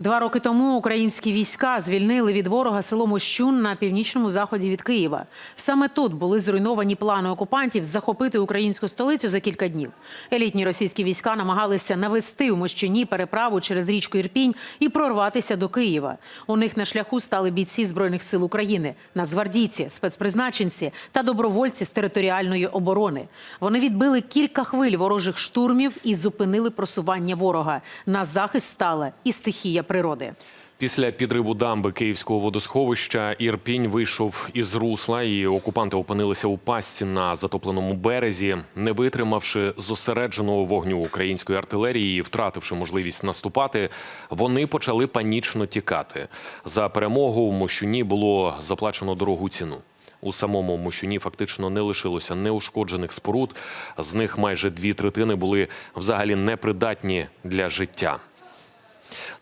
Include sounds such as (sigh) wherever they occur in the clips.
Два роки тому українські війська звільнили від ворога село Мощун на північному заході від Києва. Саме тут були зруйновані плани окупантів захопити українську столицю за кілька днів. Елітні російські війська намагалися навести у Мощуні переправу через річку Ірпінь і прорватися до Києва. У них на шляху стали бійці збройних сил України, нацгвардійці, спецпризначенці та добровольці з територіальної оборони. Вони відбили кілька хвиль ворожих штурмів і зупинили просування ворога. На захист стала і стихія природи. Після підриву дамби Київського водосховища Ірпінь вийшов із русла, і окупанти опинилися у пастці на затопленому березі, не витримавши зосередженого вогню української артилерії і втративши можливість наступати, вони почали панічно тікати. За перемогу в Мощуні було заплачено дорогу ціну. У самому Мощуні фактично не лишилося неушкоджених споруд. З них майже дві третини були взагалі непридатні для життя.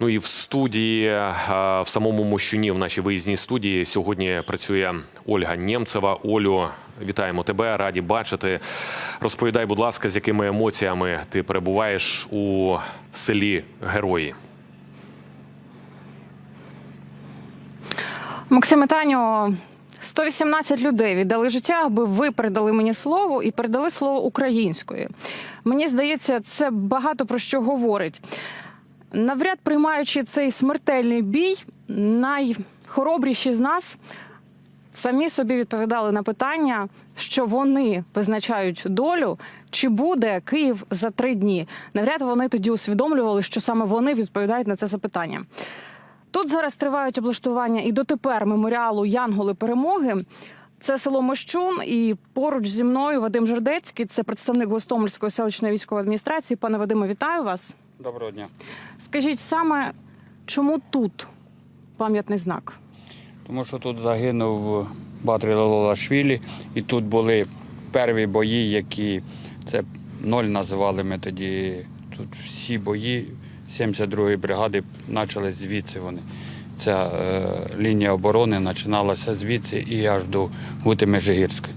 Ну і в студії в самому Мощуні, в нашій виїзній студії, сьогодні працює Ольга Нємцева. Олю, вітаємо тебе, раді бачити. Розповідай, будь ласка, з якими емоціями ти перебуваєш у селі Герої. Максиме Таню, 118 людей віддали життя, аби ви передали мені слово і передали слово українською. Мені здається, це багато про що говорить. Навряд приймаючи цей смертельний бій, найхоробріші з нас самі собі відповідали на питання, що вони визначають долю, чи буде Київ за три дні. Навряд вони тоді усвідомлювали, що саме вони відповідають на це запитання. Тут зараз тривають облаштування і дотепер меморіалу Янголи перемоги. Це село Мощун, і поруч зі мною Вадим Жердецький, це представник Гостомельської селищної військової адміністрації. Пане Вадиме, вітаю вас. Доброго дня. Скажіть саме, чому тут пам'ятний знак? Тому що тут загинув Батрі Лалашвілі, і тут були перві бої, які це ноль називали ми тоді. Тут всі бої 72-ї бригади почали звідси вони. Ця е, лінія оборони починалася звідси і аж до Гути Межигірської.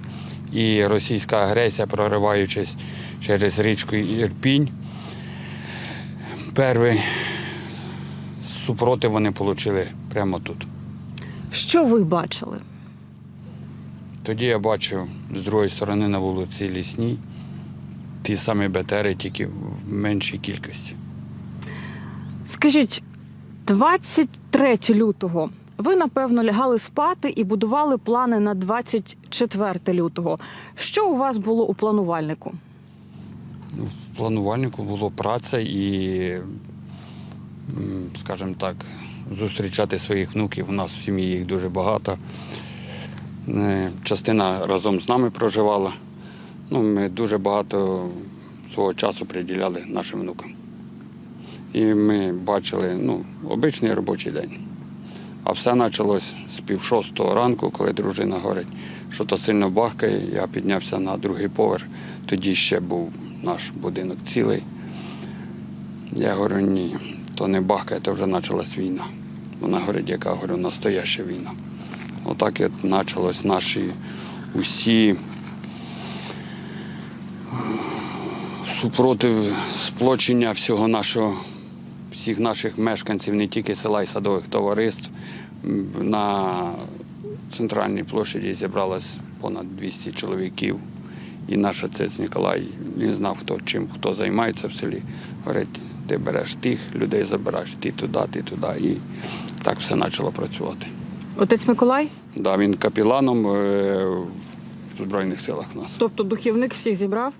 І російська агресія, прориваючись через річку Ірпінь, перший супротив вони отримали прямо тут. Що ви бачили? Тоді я бачив з другої сторони на вулиці Лісній ті самі БТРи, тільки в меншій кількості. Скажіть, 23 лютого ви напевно лягали спати і будували плани на 24 лютого. Що у вас було у планувальнику? В планувальнику було праця і, скажімо так, зустрічати своїх внуків. У нас в сім'ї їх дуже багато. Е, Частина разом з нами проживала. Ну, ми дуже багато свого часу приділяли нашим внукам. І ми бачили ну, обичний робочий день. А все почалось з пів шостого ранку, коли дружина говорить, що то сильно бахкає. Я піднявся на другий поверх. Тоді ще був наш будинок цілий. Я говорю, ні, то не бахкає, то вже почалась війна. Вона говорить, яка говорю, настояща війна. Отак і почалось наші усі супротив сплочення всього нашого, всіх наших мешканців, не тільки села і садових товариств. На центральній площаді зібралось понад 200 чоловіків. І наш отець Ніколай він знав, хто чим хто займається в селі. Говорить, ти береш тих, людей забираєш, ти туди, ти туди. І так все почало працювати. Отець Миколай? Да, він капіланом е, в Збройних силах нас. Тобто духівник всіх зібрав?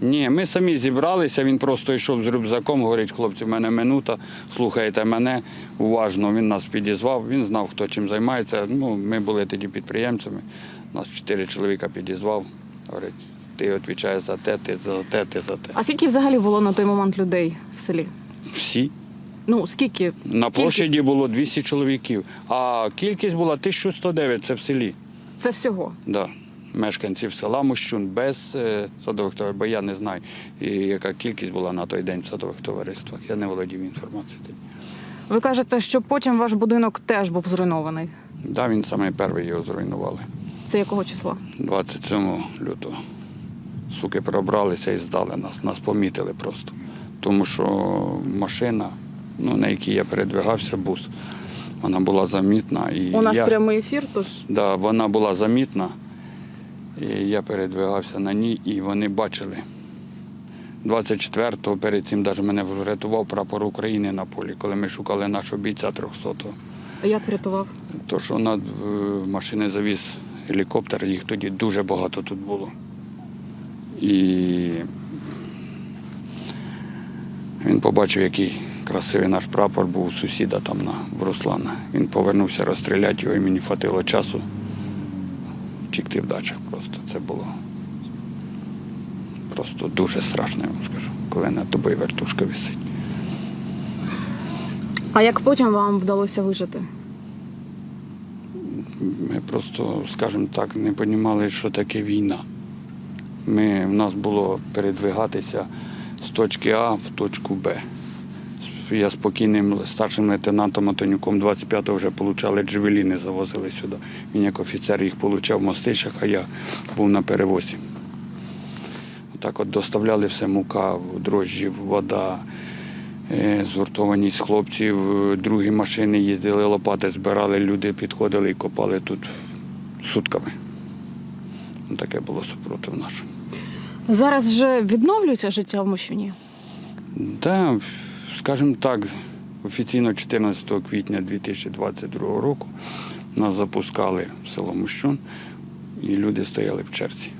Ні, ми самі зібралися, він просто йшов з рюкзаком, говорить, хлопці, в мене минута, слухайте мене уважно. Він нас підізвав, він знав, хто чим займається. Ну, ми були тоді підприємцями. Нас чотири чоловіка підізвав. Говорить, ти відповідаєш за те, ти за те, ти за те. А скільки взагалі було на той момент людей в селі? Всі. Ну скільки? На Кількість? площаді було 200 чоловіків, а кількість була 1109, це в селі. Це всього. Да. Мешканців села Мощун без е, садових товариств, бо я не знаю, яка кількість була на той день в садових товариствах. Я не володів інформацією. Ви кажете, що потім ваш будинок теж був зруйнований. Да, він саме перший його зруйнували. Це якого числа? 27 лютого. Суки пробралися і здали нас. Нас помітили просто. Тому що машина ну, на якій я передвигався, бус. Вона була замітна. І У нас я, прямий ефір, тож да, вона була замітна. І я передвигався на ній, і вони бачили. 24-го перед цим навіть мене врятував прапор України на полі, коли ми шукали нашого бійця 300-го. А як врятував? То, що над е, машини завіз гелікоптер, їх тоді дуже багато тут було. І він побачив, який красивий наш прапор був у сусіда там на Руслана. Він повернувся розстріляти його, і мені хватило часу втікти в дачах просто. Це було просто дуже страшно, я вам скажу, коли над тобою вертушка висить. А як потім вам вдалося вижити? Ми просто, скажімо так, не розуміли, що таке війна. Ми, в нас було передвигатися з точки А в точку Б. Я спокійним старшим лейтенантом Антонюком 25-го вже отримали джевеліни, завозили сюди. Він як офіцер їх отримав в мостищах, а я був на перевозі. Так от доставляли все мука, дрожжі, вода, е, згуртованість хлопців, другі машини їздили, лопати збирали, люди підходили і копали тут сутками. Ну, Таке було супротив наше. Зараз вже відновлюється життя в Мощуні? Да, скажімо так, офіційно 14 квітня 2022 року нас запускали в село Мущун, і люди стояли в черзі.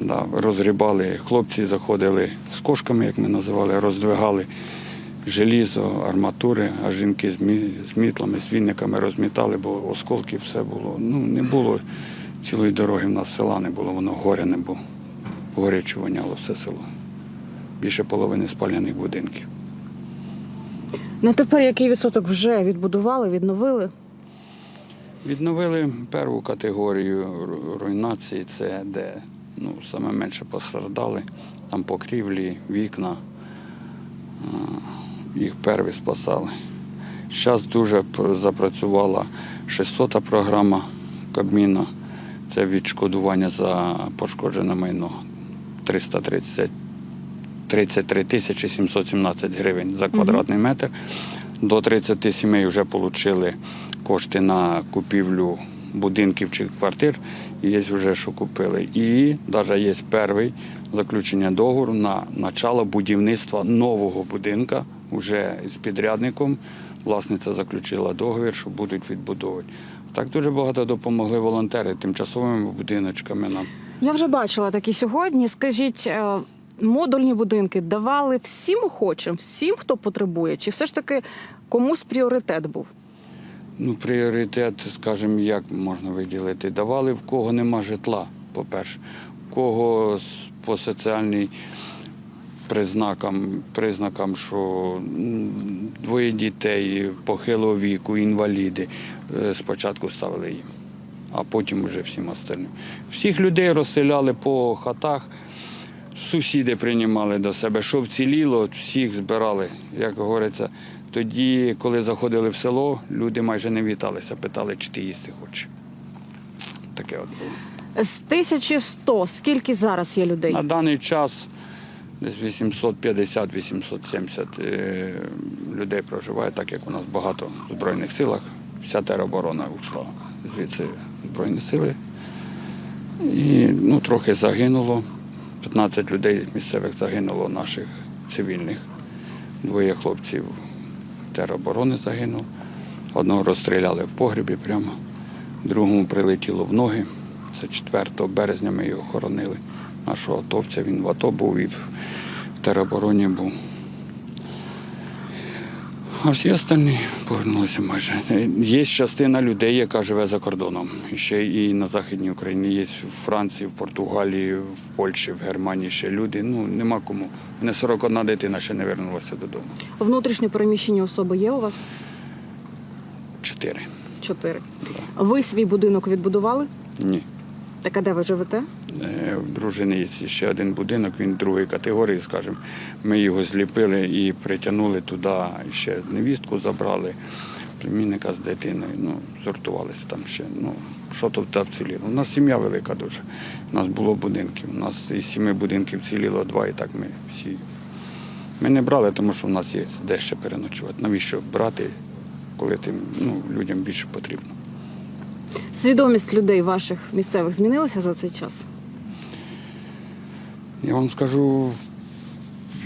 Да, розгрібали, хлопці заходили з кошками, як ми називали, роздвигали желізо, арматури, а жінки з мітлами, з вінниками розмітали, бо осколків все було. Ну, не було цілої дороги в нас села не було, воно горяне було. Горяче воняло все село. Більше половини спаляних будинків. На тепер який відсоток вже відбудували, відновили? Відновили першу категорію руйнації, це де ну, саме менше постраждали. Там покрівлі, вікна. Їх перві спасали. Зараз дуже запрацювала 600-та програма Кабміна. Це відшкодування за пошкоджене майно 330 33 тисячі 717 гривень за квадратний метр. До 30 сімей вже отримали кошти на купівлю будинків чи квартир. Є вже що купили. І навіть є перший заключення договору на начало будівництва нового будинка вже з підрядником. Власниця заключила договір, що будуть відбудовувати. Так дуже багато допомогли волонтери тимчасовими будиночками нам. Я вже бачила такі сьогодні. Скажіть, е, модульні будинки давали всім охочим, всім, хто потребує, чи все ж таки комусь пріоритет був? Ну, пріоритет, скажімо, як можна виділити? Давали в кого нема житла, по-перше, в кого по соціальній признакам, признакам, що двоє дітей похилого віку, інваліди, е, спочатку ставили їм, а потім вже всім остальним. Всіх людей розселяли по хатах. Сусіди приймали до себе, що вціліло, всіх збирали. Як говориться, тоді, коли заходили в село, люди майже не віталися, питали, чи ти їсти хочеш. Таке от було. З 1100 скільки зараз є людей? На даний час десь 850-870 е, людей проживає, так як у нас багато в Збройних силах. Вся тероборона йшла звідси Збройні сили. І ну, трохи загинуло. 15 людей місцевих загинуло наших цивільних. Двоє хлопців тероборони загинув. Одного розстріляли в погребі прямо, другому прилетіло в ноги. Це 4 березня ми його хоронили. Нашого атовця він в АТО був і в теробороні був. А всі остальні повернулися майже. Є частина людей, яка живе за кордоном. І Ще і на Західній Україні є в Франції, в Португалії, в Польщі, в Германії ще люди. Ну нема кому. Мене 41 дитина ще не вернулася додому. Внутрішньо переміщені особи є у вас? Чотири. Чотири. Ви свій будинок відбудували? Ні. Так а де ви живете? Е, В дружини є ще один будинок, він другої категорії, скажімо. Ми його зліпили і притягнули туди, ще невістку забрали, племінника з дитиною. Ну, сортувалися там ще. Ну, що тут та вціліло. У нас сім'я велика дуже. У нас було будинків. У нас із сіми будинків ціліло два, і так ми всі Ми не брали, тому що в нас є де ще переночувати. Навіщо брати, коли тим ну, людям більше потрібно? Свідомість людей ваших місцевих змінилася за цей час? Я вам скажу,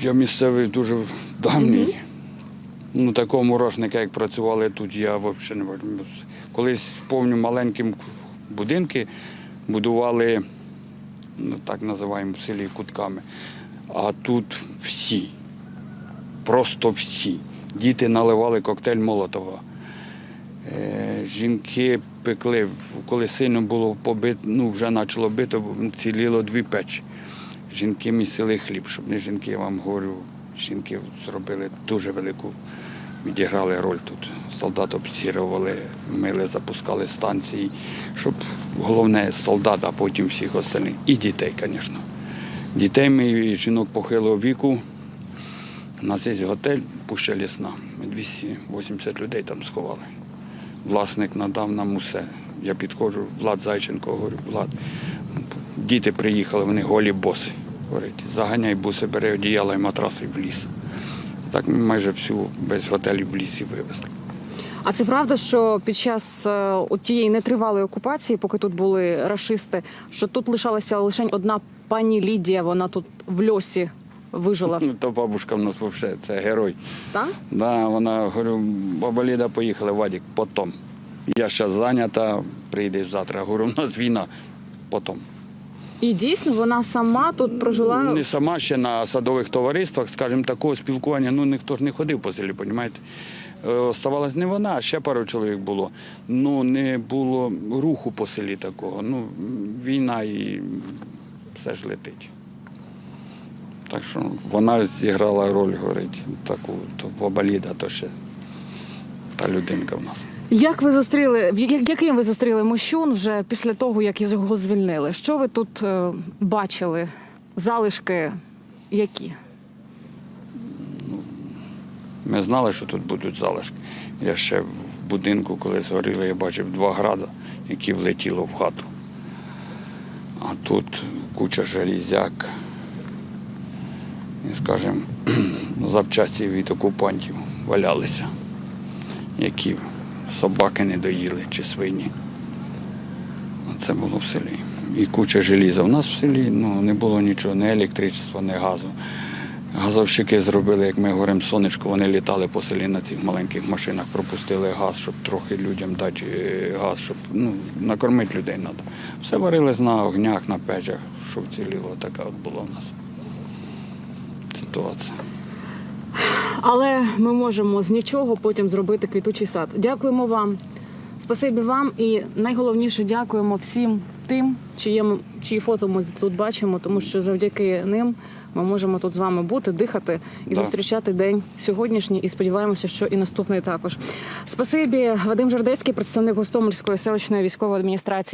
я місцевий дуже давній. Ну, такого мурашника, як працювали тут, я взагалі не бачу. Колись помню маленькі будинки будували, ну так називаємо в селі кутками. А тут всі, просто всі. Діти наливали коктейль Молотова. Е, жінки пекли, коли сильно було побито, ну вже почало бито, ціліло дві печі. Жінки місили хліб, щоб не жінки, я вам говорю, жінки зробили дуже велику, відіграли роль тут. Солдат обстірували, мили, запускали станції, щоб головне солдат, а потім всіх остальних. І дітей, звісно. Дітей ми жінок похилого віку. У нас є готель Пуща Лісна. Ми 280 людей там сховали. Власник надав нам усе. Я підходжу, Влад Зайченко, говорю, Влад, діти приїхали, вони голі боси. Говорить, заганяй буси, бери одіяла і матраси в ліс. Так ми майже всю без готелів в лісі вивезли. А це правда, що під час е, от тієї нетривалої окупації, поки тут були рашисти, що тут лишалася лише одна пані Лідія, вона тут в льосі вижила. Ну, то бабушка в нас взагалі це герой. Так? Да, вона говорю, баба Ліда поїхали, Вадик, потом. Я зараз зайнята, прийдеш завтра. Говорю, у нас війна, потом. І дійсно вона сама тут прожила. Не сама ще на садових товариствах, скажімо, такого спілкування, ну ніхто ж не ходив по селі, розумієте? Оставалась не вона, а ще пару чоловік було. Ну, не було руху по селі такого. Ну, війна і все ж летить. Так що вона зіграла роль, говорить, таку, то баба то ще та людинка в нас. Як ви зустріли, яким ви зустріли Мощун вже після того, як його звільнили? Що ви тут е, бачили? Залишки які? Ми знали, що тут будуть залишки. Я ще в будинку, коли згоріли, я бачив два града, які влетіло в хату. А тут куча железяк, і, скажімо, (clears throat) запчасті від окупантів валялися, які собаки не доїли чи свині. Це було в селі. І куча желіза. У нас в селі ну, не було нічого, ні електричества, ні газу. Газовщики зробили, як ми говоримо, сонечко, вони літали по селі на цих маленьких машинах, пропустили газ, щоб трохи людям дати е, газ, щоб ну, накормити людей треба. Все варилось на огнях, на печах, щоб ціліло. Така от була в нас ситуація. Але ми можемо з нічого потім зробити квітучий сад. Дякуємо вам. Спасибі вам і найголовніше дякуємо всім тим, чиє, чиї фото ми тут бачимо, тому що завдяки ним ми можемо тут з вами бути, дихати і Да. зустрічати день сьогоднішній. І сподіваємося, що і наступний також. Спасибі, Вадим Жардецький, представник Гостомельської селищної військової адміністрації.